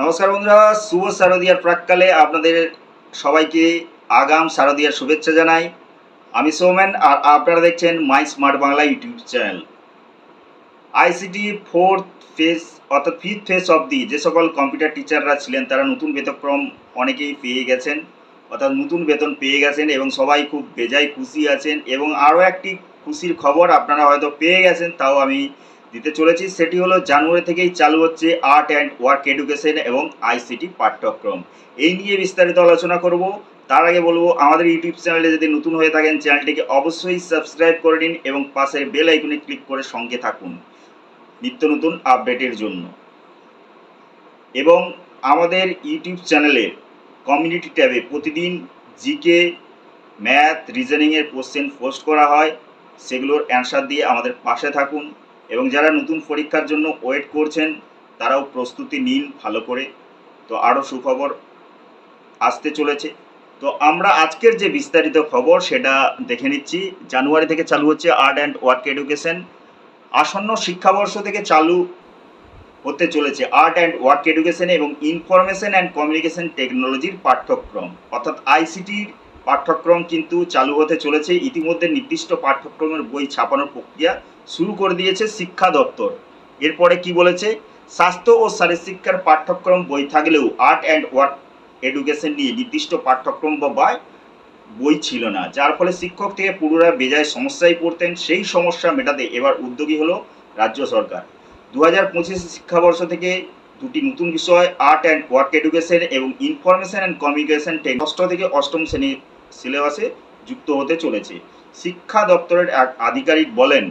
নমস্কার বন্ধুরা, শুভ শারদীয়ার প্রাককালে আপনাদের সবাইকে আগাম শারদীয়ার শুভেচ্ছা জানাই। আমি সৌমেন আর আপনারা দেখছেন my smart Bangla YouTube channel. ICT fourth phase অর্থাৎ ফিফথ ফেজ দি যে সকল কম্পিউটার টিচাররা ছিলেন, তারা নতুন বেতক্রম অনেকেই পেয়ে গেছেন, অর্থাৎ নতুন বেতন পেয়ে গেছেন এবং সবাই খুব বেজায় খুশি আছেন এবং আরও একটি খুশির খবর আপনারা হয়তো পেয়ে গেছেন, তাও আমি দিতে চলেছি, সেটি হলো জানুয়ারি থেকেই চালু হচ্ছে আর্ট অ্যান্ড ওয়ার্ক এডুকেশন এবং আইসিটি পাঠ্যক্রম। এই নিয়ে বিস্তারিত আলোচনা করব। তার আগে বলব, আমাদের ইউটিউব চ্যানেলে যদি নতুন হয়ে থাকেন, চ্যানেলটিকে অবশ্যই সাবস্ক্রাইব করে নিন এবং পাশের বেল আইকনে ক্লিক করে সঙ্গে থাকুন নিত্য নতুন আপডেটের জন্য। এবং আমাদের ইউটিউব চ্যানেলের কমিউনিটি ট্যাবে প্রতিদিন জিকে, ম্যাথ রিজনিংয়ের কোশ্চেন পোস্ট করা হয়। সেগুলোর অ্যান্সার দিয়ে আমাদের পাশে থাকুন। এবং যারা নতুন পরীক্ষার জন্য ওয়েট করছেন, তারাও প্রস্তুতি নিন ভালো করে। তো আরও সুখবর আসতে চলেছে। তো আমরা আজকের যে বিস্তারিত খবর, সেটা দেখে নিচ্ছি। জানুয়ারি থেকে চালু হচ্ছে আর্ট অ্যান্ড ওয়ার্ক এডুকেশন আসন্ন শিক্ষাবর্ষ থেকে চালু হতে চলেছে আর্ট অ্যান্ড ওয়ার্ক এডুকেশন এবং ইনফরমেশন অ্যান্ড কমিউনিকেশন টেকনোলজির পাঠ্যক্রম, অর্থাৎ আইসিটির পাঠ্যক্রম কিন্তু চালু হতে চলেছে। ইতিমধ্যে নির্দিষ্ট পাঠ্যক্রমের বই ছাপানোর প্রক্রিয়া শুরু করে দিয়েছে শিক্ষা দপ্তর। এরপরে কি বলেছে? স্বাস্থ্য ও শারীরশিক্ষার পাঠ্যক্রম, বই থাকলেও আর্ট অ্যান্ড ওয়ার্ক এডুকেশন নিয়ে নির্দিষ্ট পাঠ্যক্রম বা বই ছিল না। যার ফলে শিক্ষক থেকে পুরোরা বেজায় সমস্যায় পড়তেন। সেই সমস্যা মেটাতে এবার উদ্যোগী হলো রাজ্য সরকার। দু হাজার পঁচিশ শিক্ষাবর্ষ থেকে দুটি নতুন বিষয়, আর্ট অ্যান্ড ওয়ার্ক এডুকেশন এবং ইনফরমেশন অ্যান্ড কমিউনিকেশন টেক ষষ্ঠ থেকে অষ্টম শ্রেণির সিলেবাসে যুক্ত হতে চলেছে। শিক্ষা দপ্তরের এক আধিকারিক বলেন,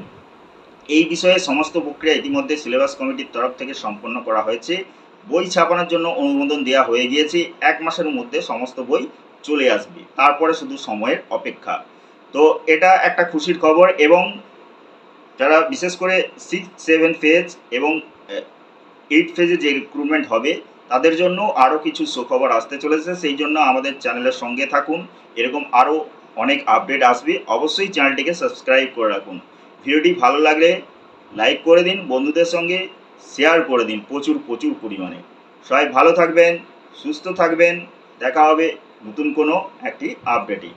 এই বিষয়ে সমস্ত প্রক্রিয়া ইতিমধ্যে সিলেবাস কমিটির তরফ থেকে সম্পন্ন করা হয়েছে। বই ছাপানোর জন্য অনুমোদন দেওয়া হয়ে গিয়েছে। এক মাসের মধ্যে সমস্ত বই চলে আসবে। তারপরে শুধু সময়ের অপেক্ষা। তো এটা একটা খুশির খবর এবং যারা বিশেষ করে সিক্স সেভেন ফেজ এবং এইট ফেজে যে রিক্রুটমেন্ট হবে তাদের জন্য আরও কিছু সুখবর আসতে চলেছে, সেই জন্য আমাদের চ্যানেলের সঙ্গে থাকুন। এরকম আরও অনেক আপডেট আসবে, অবশ্যই চ্যানেলটিকে সাবস্ক্রাইব করে রাখুন। ভিডিওটি ভালো লাগলে লাইক করে দিন, বন্ধুদের সঙ্গে শেয়ার করে দিন প্রচুর প্রচুর পরিমাণে। সবাই ভালো থাকবেন, সুস্থ থাকবেন, দেখা হবে নতুন কোনো একটি আপডেটে।